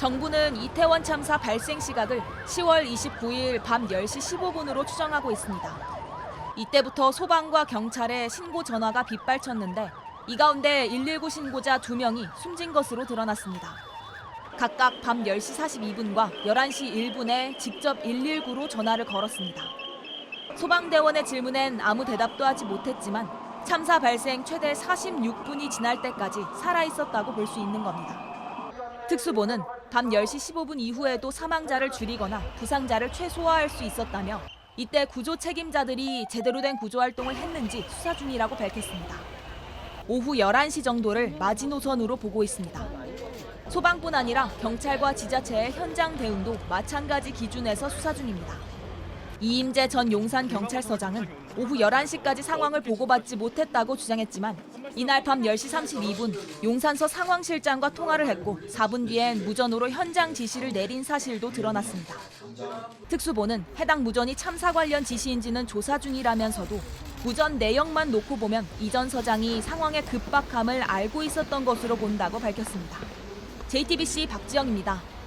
정부는 이태원 참사 발생 시각을 10월 29일 밤 10시 15분으로 추정하고 있습니다. 이때부터 소방과 경찰에 신고 전화가 빗발쳤는데 이 가운데 119 신고자 2명이 숨진 것으로 드러났습니다. 각각 밤 10시 42분과 11시 1분에 직접 119로 전화를 걸었습니다. 소방대원의 질문엔 아무 대답도 하지 못했지만 참사 발생 최대 46분이 지날 때까지 살아 있었다고 볼 수 있는 겁니다. 특수본은 밤 10시 15분 이후에도 사망자를 줄이거나 부상자를 최소화할 수 있었다며 이때 구조 책임자들이 제대로 된 구조 활동을 했는지 수사 중이라고 밝혔습니다. 오후 11시 정도를 마지노선으로 보고 있습니다. 소방뿐 아니라 경찰과 지자체의 현장 대응도 마찬가지 기준에서 수사 중입니다. 이임재 전 용산 경찰서장은 오후 11시까지 상황을 보고받지 못했다고 주장했지만 이날 밤 10시 32분 용산서 상황실장과 통화를 했고 4분 뒤엔 무전으로 현장 지시를 내린 사실도 드러났습니다. 특수본은 해당 무전이 참사 관련 지시인지는 조사 중이라면서도 무전 내용만 놓고 보면 이전 서장이 상황의 급박함을 알고 있었던 것으로 본다고 밝혔습니다. JTBC 박지영입니다.